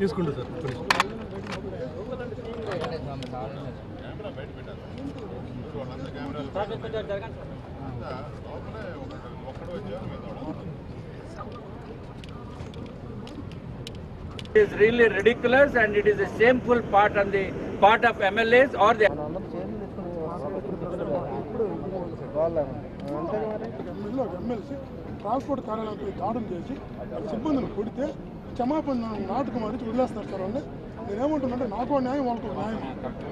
తీసుకుంటా sir camera బయట పెట్టాలి. Is really ridiculous and it is a shameful part on the part of MLAs or the MLC transport కార్యాలయంపై దాడులు చేసి సిబ్బందిని కొడితే క్షమాపణ నాటకం ఆడించి వదిలేస్తారు సార్ వాళ్ళు. నేనేమంటున్నానంటే నాకు న్యాయం వాళ్ళకు న్యాయం.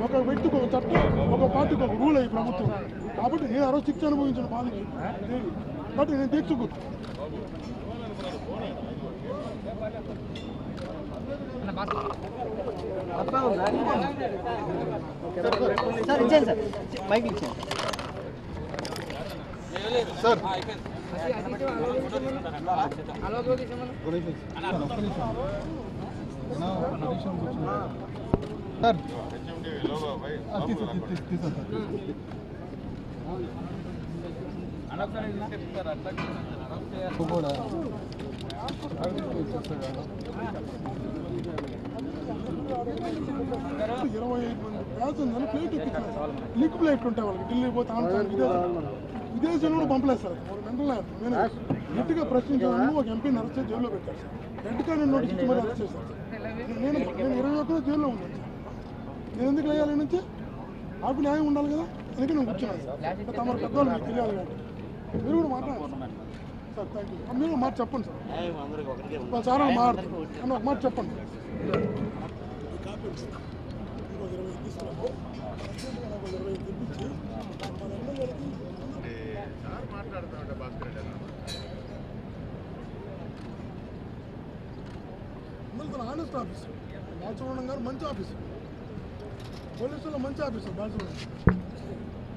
ఒక వ్యక్తికి ఒక చట్టం ఒక పార్టీకి ఒక రూల్ అయ్యి ప్రభుత్వం. కాబట్టి నేను ఆ రోజు శిక్ష అనుభవించిన బాధకి బట్ నేను తీర్చుకో సార్ ఇచ్చేయండి సార్ మైక్ ఇచ్చేయండి సార్ ఆ, తీసా, తీసా, తీసా సార్ కూడా ఇరవై ఐదు మంది ప్యాసింజర్లు ఫ్లైట్ ఎక్కించారు లిక్ ఫ్లైట్ ఉంటాయి వాళ్ళకి ఢిల్లీ పోతే ఆంధ్ర విదేశాలు విదేశాలు కూడా పంపలేదు సార్ వాళ్ళు మెంటల్ నేను గట్టిగా ప్రశ్నించాను ఒక ఎంపీని అరెస్ట్ చేసి జైల్లో పెట్టారు సార్ రెడ్ కార్డు నోటీస్ ఇచ్చి మరి అరెస్ట్ చేశారు సార్ నేను నేను ఇరవై ఒక్క జైల్లో ఉన్నాను సార్ నేను ఎందుకు లేయాలి నుంచి నాకు న్యాయం ఉండాలి కదా అందుకే నేను కూర్చున్నాను సార్ తమరు పెద్దవాళ్ళు మీకు తెలియాలి కాబట్టి మీరు కూడా మాట్లాడాలి సార్ థ్యాంక్ యూ మీరు మాట చెప్పండి సార్ వాళ్ళు చాలా మాట్లాడుతున్నారు ఒక మాట చెప్పండి ఒక ఇరవై తీసుకురాము. ఇంకొక ఇరవై తెప్పించి మన ఎమ్మెల్యేలకి ఎమ్మెల్యే ఆనెస్ట్ ఆఫీసర్ బాలసుబ్రహ్మణ్యం గారు మంచి ఆఫీసర్ పోలీసులో మంచి ఆఫీసర్ బాలసుబ్రహ్మణ్యం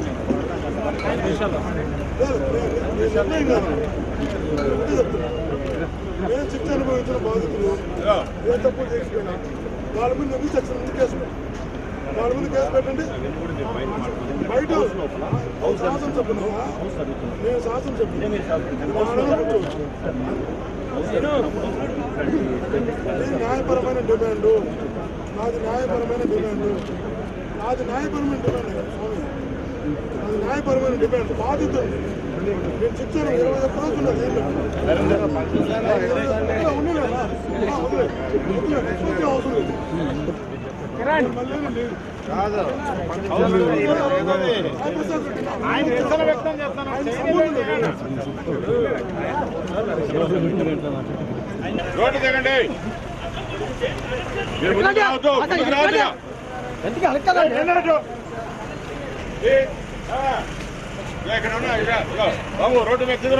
నేను శిక్ష అనుభవించిన బాధితులు ఏ తప్పు చేసిపోయినా వాళ్ళ మీద ఎందుకు సెక్షన్ ముందు కేసు పెట్టండి వాళ్ళ మీద కేసు పెట్టండి బయట శాసన సభ్యులు నేను శాసన సభ్యులు న్యాయపరమైన డిమాండ్. నాది న్యాయపరమైన డిమాండ్. నాది న్యాయపరమైన డిమాండ్. కాదు స్వామి. న్యాయపరమైన డిమాండ్ బాధితులు నేను శిక్షణ ఇరవై ఒక్క రోజు ఉన్నది అవసరం లేదు. మళ్ళీ లేదు. ఆయన నిరసన వ్యక్తం చేస్తాను ఆయన సంబంధం లేదు. రోడ్డు దిగండి. మీరు ముందుకు రావద్దు, ముందుకు రావద్దు. ఎందుకు అలక్కదండి వెళ్ళొద్దు. ఏ, ఆ, ఇదిగో ఇక్కడ ఉన్నా, బాబు రోడ్డు మీద దిగు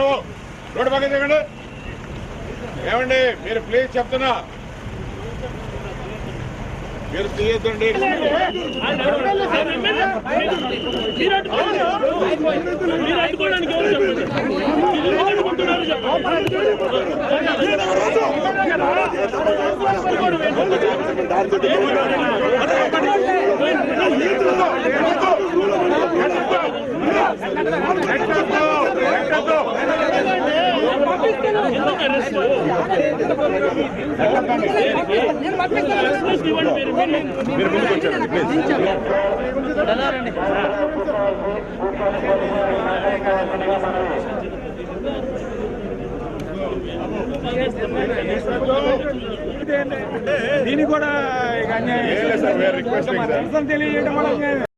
రోడ్డు పక్కన దిగండి ఏమండి మీరు ప్లీజ్ చెప్తున్నా. మీరు తీయద్దండి. నేను మీరు ముందుకు వచ్చారండి ప్లీజ్ దీనికి కూడా ఇక అన్యాయం. తెలియజేయడం వల్ల